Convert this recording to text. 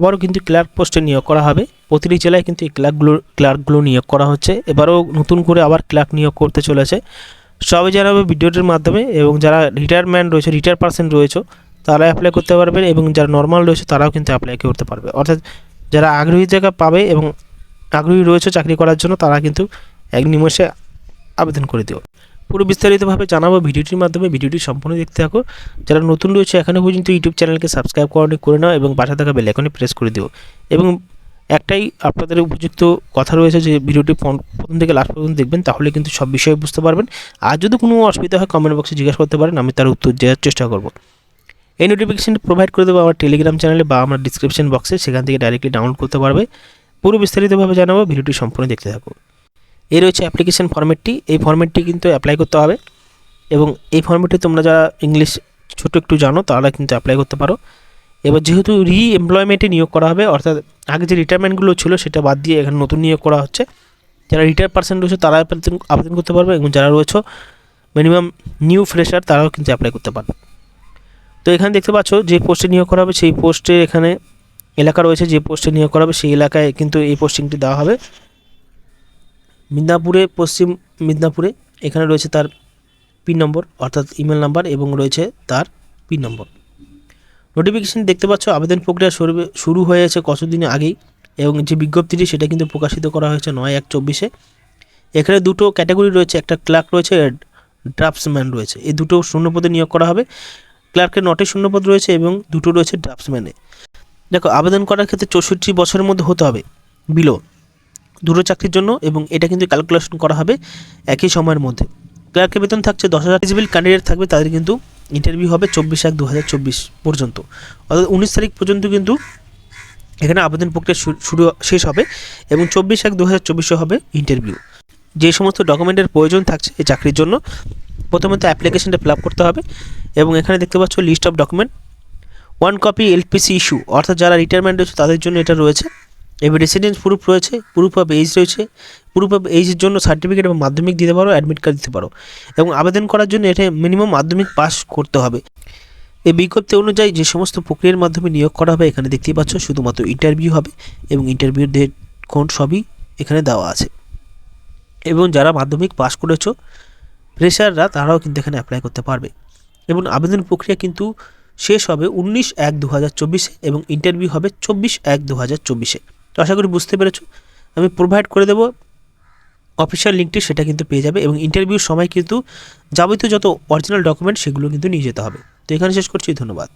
আবারও কিন্তু ক্লার্ক পোস্টে নিয়োগ করা হবে। প্রতিটি জেলায় কিন্তু এই ক্লার্কগুলো ক্লার্কগুলো নিয়োগ করা হচ্ছে। এবারও নতুন করে আবার ক্লার্ক নিয়োগ করতে চলেছে। সবাই জানাবে ভিডিওটির মাধ্যমে এবং যারা রিটায়ারমেন্ট রয়েছে রিটায়ার পার্সন রয়েছে তারা অ্যাপ্লাই করতে পারবে এবং যারা নর্মাল রয়েছে, তারাও কিন্তু অ্যাপ্লাই করতে পারবে। অর্থাৎ যারা আগ্রহী জায়গা পাবে এবং আগ্রহী রয়েছে চাকরি করার জন্য, তারা কিন্তু এক নিমেষে আবেদন করে দিও। পুরো বিস্তারিতভাবে জানাব ভিডিওটির মাধ্যমে, ভিডিওটি সম্পূর্ণ দেখতে থাকো। যারা নতুন রয়েছে এখনও পর্যন্ত ইউটিউব চ্যানেলকে সাবস্ক্রাইব করানি, করে নাও এবং পাশে থাকা বেল আইকনে প্রেস করে দিও। এবং একটাই আপনাদের উপযুক্ত কথা রয়েছে যে, ভিডিওটি প্রথম থেকে লাস্ট পর্যন্ত দেখবেন, তাহলে কিন্তু সব বিষয়ে বুঝতে পারবেন। আর যদি কোনো অসুবিধা হয় কমেন্ট বক্সে জিজ্ঞাসা করতে পারেন, আমি তার উত্তর দেওয়ার চেষ্টা করব। এই নোটিফিকেশনটি প্রোভাইড করে দেবো আমার টেলিগ্রাম চ্যানেলে বা আমার ডিসক্রিপশন বক্সে সেখান থেকে ডাইরেক্টলি ডাউনলোড করতে পারবে। পুরো বিস্তারিতভাবে জানাব, ভিডিওটি সম্পূর্ণ দেখতে থাকো। এই রয়েছে অ্যাপ্লিকেশন ফর্মেটটি এই ফর্মেটটি কিন্তু অ্যাপ্লাই করতে হবে এবং এই ফর্মেটে তোমরা যারা ইংলিশ ছোট একটু জানো, তারা কিন্তু অ্যাপ্লাই করতে পারো। এবার যেহেতু রি এমপ্লয়মেন্টে নিয়োগ করা হবে, অর্থাৎ আগে যে রিটায়ারমেন্টগুলো ছিল সেটা বাদ দিয়ে এখানে নতুন নিয়োগ করা হচ্ছে। যারা রিটায়ার পার্সেন্ট রয়েছে তারা আবেদন করতে পারবে এবং যারা রয়েছে মিনিমাম নিউ ফ্রেশার তারাও কিন্তু অ্যাপ্লাই করতে পারবে। তো এখানে দেখতে পাচ্ছ যে পোস্টে নিয়োগ করা হবে, সেই পোস্টে এখানে এলাকা রয়েছে, যে পোস্টে নিয়োগ করা হবে, সেই এলাকায় কিন্তু এই পোস্টিংটি দেওয়া হবে। মিদনাপুরে, পশ্চিম মিদনাপুরে, এখানে রয়েছে তার পিন নম্বর, অর্থাৎ ইমেল নাম্বার এবং রয়েছে তার পিন নম্বর। নোটিফিকেশন দেখতে পাচ্ছ, আবেদন প্রক্রিয়া শুরু হয়েছে কতদিন আগেই এবং যে বিজ্ঞপ্তিটি সেটা কিন্তু প্রকাশিত করা হয়েছে নয় এক চব্বিশে। এখানে দুটো ক্যাটাগরি রয়েছে, একটা ক্লার্ক রয়েছে ড্রাফটসম্যান রয়েছে। এই দুটো শূন্যপদে নিয়োগ করা হবে। ক্লার্কের নটি শূন্যপদ রয়েছে এবং দুটো রয়েছে ড্রাফটসম্যানে। দেখো, আবেদন করার ক্ষেত্রে চৌষট্টি বছরের মধ্যে হতে হবে, বিলো। দুটো চাকরির জন্য এবং এটা কিন্তু ক্যালকুলেশন করা হবে একই সময়ের মধ্যে। ক্লার্কের বেতন থাকছে দশ হাজার। এলিজিবল ক্যান্ডিডেট থাকবে, তাদের কিন্তু ইন্টারভিউ হবে চব্বিশ এক দু হাজার চব্বিশ পর্যন্ত। অর্থাৎ উনিশ তারিখ পর্যন্ত কিন্তু এখানে আবেদন প্রক্রিয়া শুরু শেষ হবে এবং চব্বিশ এক দু হাজার চব্বিশে হবে ইন্টারভিউ যে সমস্ত ডকুমেন্টের প্রয়োজন থাকছে এই চাকরির জন্য, প্রথমত অ্যাপ্লিকেশনটা ফিল করতে হবে এবং এখানে দেখতে পাচ্ছ list of document one copy LPC issue অর্থাৎ যারা রিটায়ারমেন্ট রয়েছে তাদের জন্য এটা রয়েছে। এবার রেসিডেন্স প্রুফ রয়েছে প্রুফ অফ এজ রয়েছে প্রুফ অফ এজের জন্য সার্টিফিকেট এবং মাধ্যমিক দিতে পারো অ্যাডমিট কার্ড দিতে পারো এবং আবেদন করার জন্য এটা মিনিমাম মাধ্যমিক পাস করতে হবে। এই বিজ্ঞপ্তি অনুযায়ী যে সমস্ত প্রক্রিয়ার মাধ্যমে নিয়োগ করা হবে, এখানে দেখতেই পাচ্ছ শুধুমাত্র ইন্টারভিউ হবে এবং ইন্টারভিউর ডেট কোন সবই এখানে দেওয়া আছে। এবং যারা মাধ্যমিক পাস করেছ ফ্রেশাররা তারাও কিন্তু এখানে অ্যাপ্লাই করতে পারবে। এবং আবেদন প্রক্রিয়া কিন্তু শেষ হবে উনিশ এক দু হাজার চব্বিশে এবং ইন্টারভিউ হবে চব্বিশ এক দু হাজার চব্বিশে। তো আশা করি বুঝতে পেরেছ। আমি প্রোভাইড করে দেবো। অফিসিয়াল লিঙ্কটি সেটা কিন্তু পেয়ে যাবে এবং ইন্টারভিউর সময় কিন্তু যাবতীয় যত অরিজিনাল ডকুমেন্ট সেগুলো কিন্তু নিয়ে যেতে হবে। তো এখানে শেষ করছি। ধন্যবাদ।